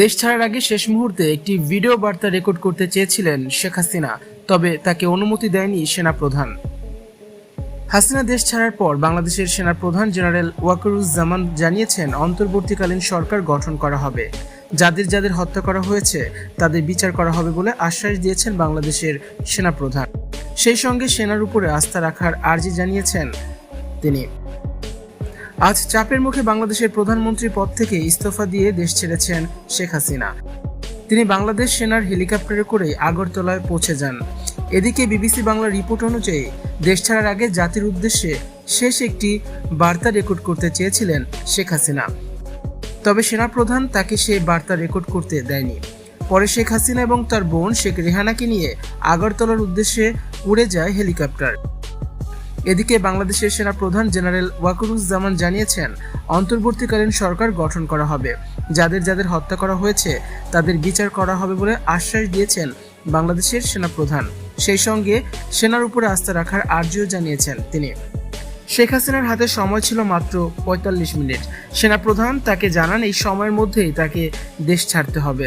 দেশ ছাড়ার আগে শেষ মুহূর্তে একটি ভিডিও বার্তা রেকর্ড করতে চেয়েছিলেন শেখ হাসিনা, তবে তাকে অনুমতি দেয়নি সেনা প্রধান হাসিনা দেশ ছাড়ার পর বাংলাদেশের সেনা প্রধান জেনারেল ওয়াকারুজ্জামান জানিয়েছেন, অন্তর্বর্তীকালীন সরকার গঠন করা হবে। যাদের যাদের হত্যা করা হয়েছে, তাদের বিচার করা হবে বলে আশ্বাস দিয়েছেন বাংলাদেশের সেনা প্রধান সেই সঙ্গে সেনার উপরে আস্থা রাখার আর্জি জানিয়েছেন তিনি। আজ চাপের মুখে বাংলাদেশের প্রধানমন্ত্রী পদ থেকে ইস্তফা দিয়ে দেশ ছেড়েছেন শেখ হাসিনা। তিনি বাংলাদেশ সেনার হেলিকপ্টারে করে আগরতলায় পৌঁছে যান। এদিকে বিবিসি বাংলার রিপোর্ট অনুযায়ী, দেশ ছাড়ার আগে জাতির উদ্দেশ্যে শেষ একটি বার্তা রেকর্ড করতে চেয়েছিলেন শেখ হাসিনা। তবে সেনাপ্রধান তাকে সে বার্তা রেকর্ড করতে দেয়নি। পরে শেখ হাসিনা এবং তার বোন শেখ রেহানাকে নিয়ে আগরতলার উদ্দেশ্যে উড়ে যায় হেলিকপ্টার। এদিকে বাংলাদেশের সেনা প্রধান জেনারেল ওয়াকুরুজ্জামান জানিয়েছেন, অন্তর্বর্তীকালীন সরকার গঠন করা হবে। যাদের যাদের হত্যা করা হয়েছে, তাদের বিচার করা হবে বলে আশ্বাস দিয়েছেন বাংলাদেশের সেনা প্রধান। সেই সঙ্গে সেনার উপরে আস্থা রাখার আর্জিও জানিয়েছেন তিনি। শেখ হাসিনার হাতে সময় ছিল মাত্র পঁয়তাল্লিশ মিনিট। সেনাপ্রধান তাকে জানান, এই সময়ের মধ্যেই তাকে দেশ ছাড়তে হবে।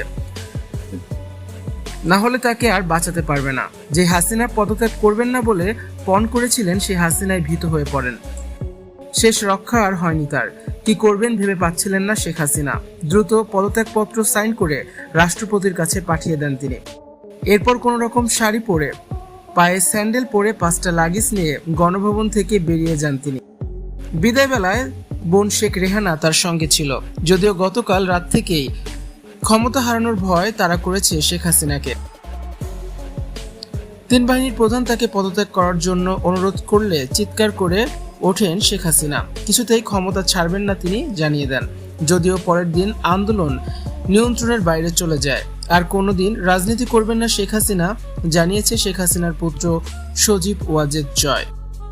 না হলে তাকে আর বাঁচাতে পারবে না। যে হাসিনা পদত্যাগ করবেন না বলে পণ করেছিলেন সেই হাসিনায় ভীত হয়ে পড়েন। শেষ রক্ষা আর হয়নি তার। কি করবেন ভেবে পাচ্ছিলেন না শেখ হাসিনা। দ্রুত পদত্যাগপত্র সাইন করে রাষ্ট্রপতির কাছে পাঠিয়ে দেন তিনি। এরপর কোনো রকম শাড়ি পরে, পায়ে স্যান্ডেল পরে পাঁচটা লাগেজ নিয়ে গণভবন থেকে বেরিয়ে যান তিনি। বিদায় বেলায় বোন শেখ রেহানা তার সঙ্গে ছিল। যদিও গতকাল রাত থেকেই ক্ষমতা হারানোর ভয় তারা করেছে শেখ হাসিনাকে। তিন বাহিনীর প্রধান তাকে পদত্যাগ করার জন্য অনুরোধ করলে চিৎকার করে ওঠেন শেখ হাসিনা। কিছুতেই ক্ষমতা ছাড়বেন না তিনি জানিয়ে দেন। যদিও পরের দিন আন্দোলন নিয়ন্ত্রণের বাইরে চলে যায়। আর কোনোদিন রাজনীতি করবেন না শেখ হাসিনা, জানিয়েছে শেখ হাসিনার পুত্র সজীব ওয়াজেদ জয়।